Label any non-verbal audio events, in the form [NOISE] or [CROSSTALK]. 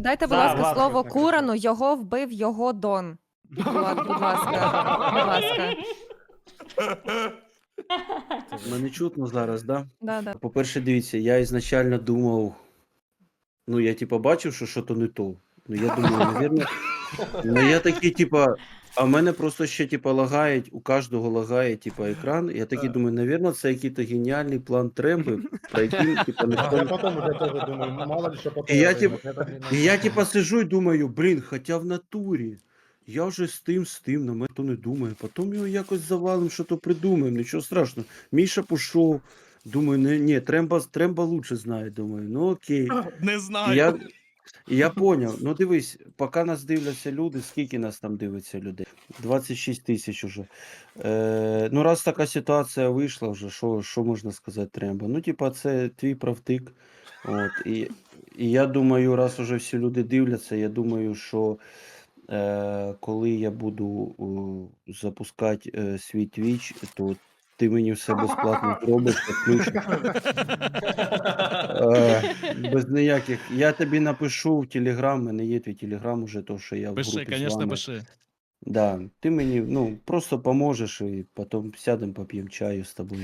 Дайте, будь ласка, слово Курану, його вбив його Дон. Влад, будь ласка, будь ласка. Мене чутно зараз, да? Да, да. По-перше, дивіться, я ізначально думав. Ну, я типа бачив, що що-то не то. Ну, я думаю, навірно. Ну, я такий, типа, а в мене просто ще, типа, лагають, у кожного лагає, типа, екран. Я такий думаю, навірно, це якийсь геніальний план Тремби, про який, типа, Я не потім вже теж думаю, мало ли що потім. І я, типу, І я типа сижу і думаю, блін, хоча в натурі. Я вже з тим, з тим, на мене то не думає. Потім його якось завалим, що то придумаємо, нічого страшного. Міша пішов. Думаю, не, ні, Тремба, Тремба лучше знає. Думаю, ну окей. [LAUGHS] Не І знаю. я, я поняв. Ну дивись, поки нас дивляться люди, скільки нас там дивиться людей? 26 тисяч уже. Е, ну, раз така ситуація вийшла вже, що, що можна сказати Тремба? Ну, типа, це твій правтик. От, і, і я думаю, раз уже всі люди дивляться, я думаю, що е, коли я буду е, запускати е, свій твіч, то ти мені все безплатно [LAUGHS] зробиш, підключиш. [LAUGHS] Е, без ніяких. Я тобі напишу в Телеграм, в мене є твій Телеграм уже, то що я в Пиши, групі з звісно, вами. пиши. Да, ти мені ну, просто поможеш і потім сядемо, поп'ємо чаю з тобою.